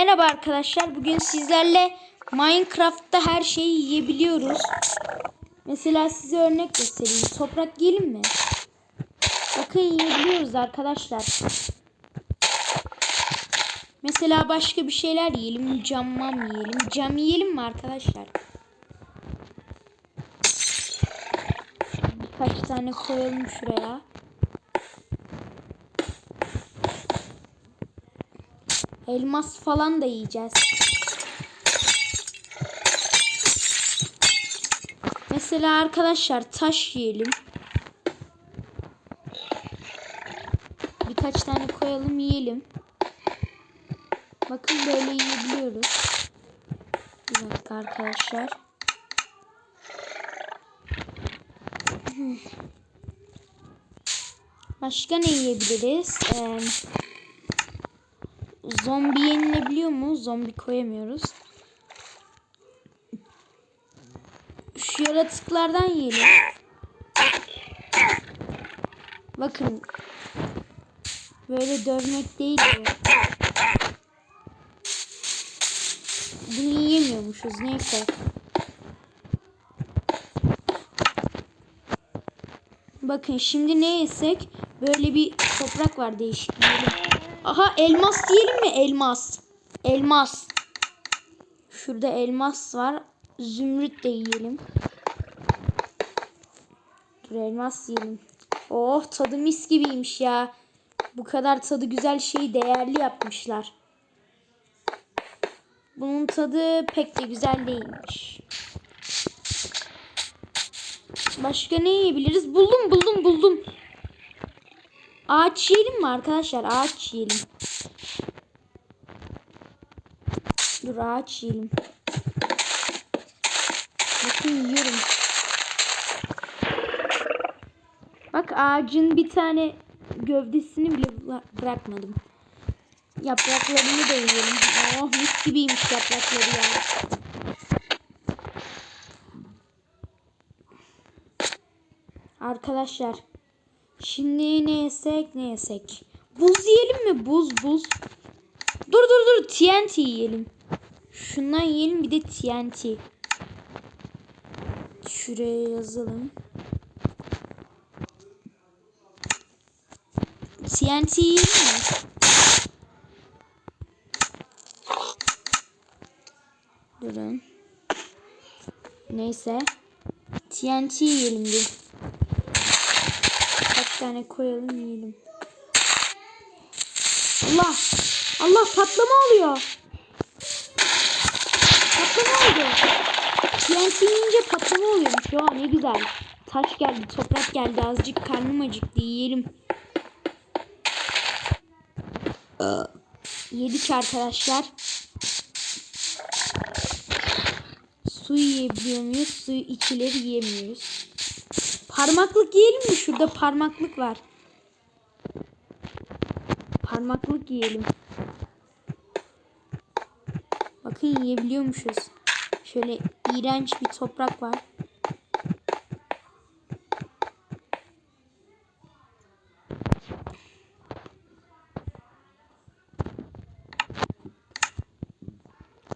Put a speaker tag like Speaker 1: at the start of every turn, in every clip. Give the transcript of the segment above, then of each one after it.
Speaker 1: Merhaba arkadaşlar. Bugün sizlerle Minecraft'ta her şeyi yiyebiliyoruz. Mesela size örnek göstereyim. Toprak yiyelim mi? Bakın yiyebiliyoruz arkadaşlar. Mesela başka bir şeyler yiyelim. Cammam yiyelim. Cam yiyelim mi arkadaşlar? Birkaç tane koyalım şuraya. Elmas falan da yiyeceğiz. Mesela arkadaşlar taş yiyelim. Birkaç tane koyalım yiyelim. Bakın böyle yiyebiliyoruz. Bir dakika arkadaşlar. Başka ne yiyebiliriz? Ee, Zombi yenilebiliyor mu? Zombi koyamıyoruz. Şu yaratıklardan yiyelim. Bakın. Böyle dövmek değil bu. Bunu yiyemiyormuşuz. Neyse. Bakın şimdi ne yesek böyle bir toprak var değişik. Yiyelim. Aha elmas diyelim mi? Elmas. Elmas. Şurada elmas var. Zümrüt de yiyelim. Dur elmas yiyelim. Oh tadı mis gibiymiş ya. Bu kadar tadı güzel şeyi değerli yapmışlar. Bunun tadı pek de güzel değilmiş. Başka ne yiyebiliriz? Buldum buldum buldum. Ağaç yiyelim mi arkadaşlar? Ağaç yiyelim. Dur ağaç yiyelim. Bakın yiyorum. Bak ağacın bir tane gövdesini bile bırakmadım. Yapraklarını da yiyelim. Oh mis gibiymiş yaprakları ya. Arkadaşlar Şimdi ne yesek ne yesek. Buz yiyelim mi? Buz buz. Dur dur dur TNT yiyelim. Şundan yiyelim bir de TNT. Şuraya yazalım. TNT yiyelim mi? Durun. Neyse. TNT yiyelim bir tane koyalım yiyelim. Allah! Allah patlama oluyor. Patlama oldu. TNT yiyince patlama oluyormuş. Ya ne güzel. Taş geldi, toprak geldi. Azıcık karnım acıktı. Yiyelim. Yedik arkadaşlar. Su yiyebiliyor muyuz? Su içileri yiyemiyoruz. Parmaklık yiyelim mi? Şurada parmaklık var. Parmaklık yiyelim. Bakın yiyebiliyormuşuz. Şöyle iğrenç bir toprak var.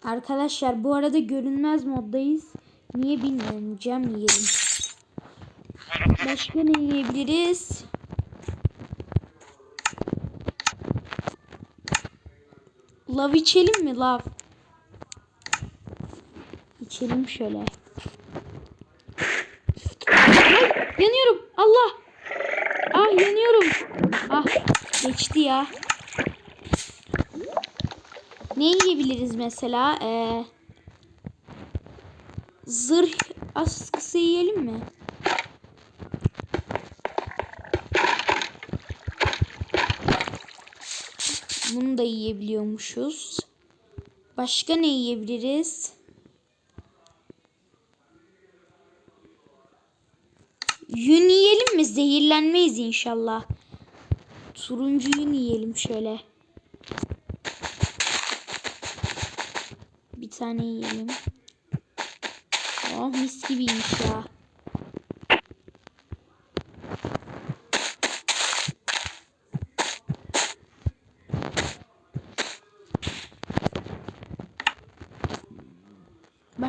Speaker 1: Arkadaşlar bu arada görünmez moddayız. Niye bilmiyorum. Cam yiyelim. Başka ne yiyebiliriz? Lav içelim mi lav? İçelim şöyle. yanıyorum. Allah. Ah yanıyorum. Ah geçti ya. Ne yiyebiliriz mesela? Ee, zırh askısı yiyelim mi? Bunu da yiyebiliyormuşuz. Başka ne yiyebiliriz? Yün yiyelim mi? Zehirlenmeyiz inşallah. Turuncu yün yiyelim şöyle. Bir tane yiyelim. Oh mis gibiymiş ya.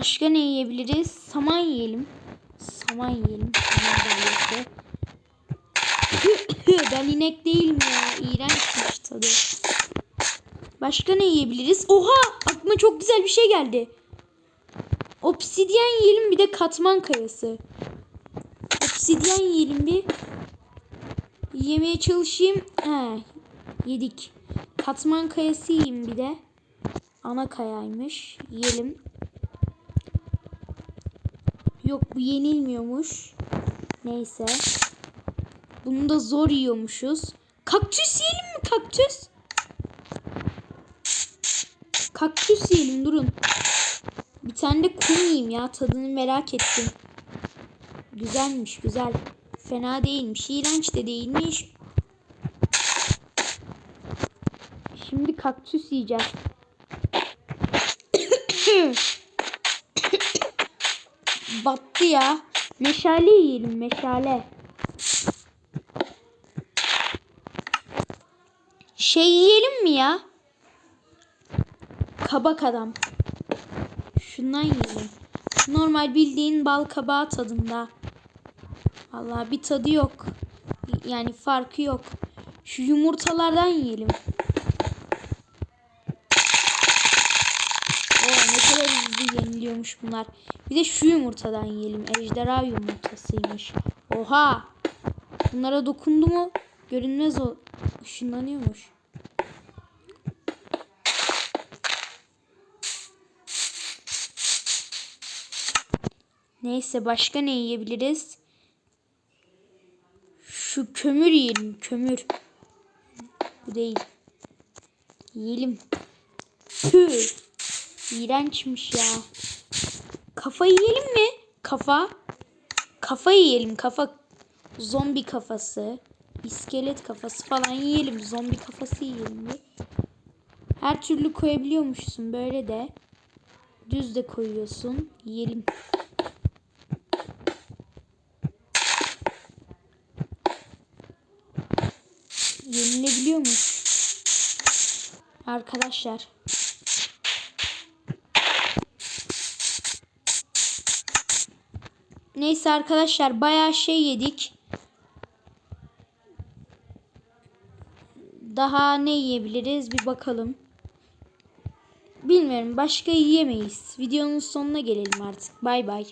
Speaker 1: Başka ne yiyebiliriz? Saman yiyelim. Saman yiyelim. Saman ben inek değilim ya. İğrençmiş tadı. Başka ne yiyebiliriz? Oha! Aklıma çok güzel bir şey geldi. Obsidyen yiyelim bir de katman kayası. Obsidyen yiyelim bir. Yemeye çalışayım. He, yedik. Katman kayası yiyeyim bir de. Ana kayaymış. Yiyelim. Yok bu yenilmiyormuş. Neyse. Bunu da zor yiyormuşuz. Kaktüs yiyelim mi kaktüs? Kaktüs yiyelim durun. Bir tane de kum yiyeyim ya. Tadını merak ettim. Güzelmiş güzel. Fena değilmiş. İğrenç de değilmiş. Şimdi kaktüs yiyeceğiz. Battı ya. Meşale yiyelim meşale. Şey yiyelim mi ya? Kabak adam. Şundan yiyelim. Normal bildiğin bal kabağı tadında. Vallahi bir tadı yok. Yani farkı yok. Şu yumurtalardan yiyelim. Oo, ne kadar yeniliyormuş bunlar. Bir de şu yumurtadan yiyelim. Ejderha yumurtasıymış. Oha! Bunlara dokundu mu görünmez o. Işınlanıyormuş. Neyse başka ne yiyebiliriz? Şu kömür yiyelim. Kömür. Bu değil. Yiyelim. Tüh. İğrençmiş ya. Kafa yiyelim mi? Kafa. Kafa yiyelim. Kafa. Zombi kafası. iskelet kafası falan yiyelim. Zombi kafası yiyelim bir. Her türlü koyabiliyormuşsun. Böyle de. Düz de koyuyorsun. Yiyelim. Yenilebiliyormuş. Arkadaşlar. Neyse arkadaşlar bayağı şey yedik. Daha ne yiyebiliriz bir bakalım. Bilmiyorum başka yiyemeyiz. Videonun sonuna gelelim artık. Bay bay.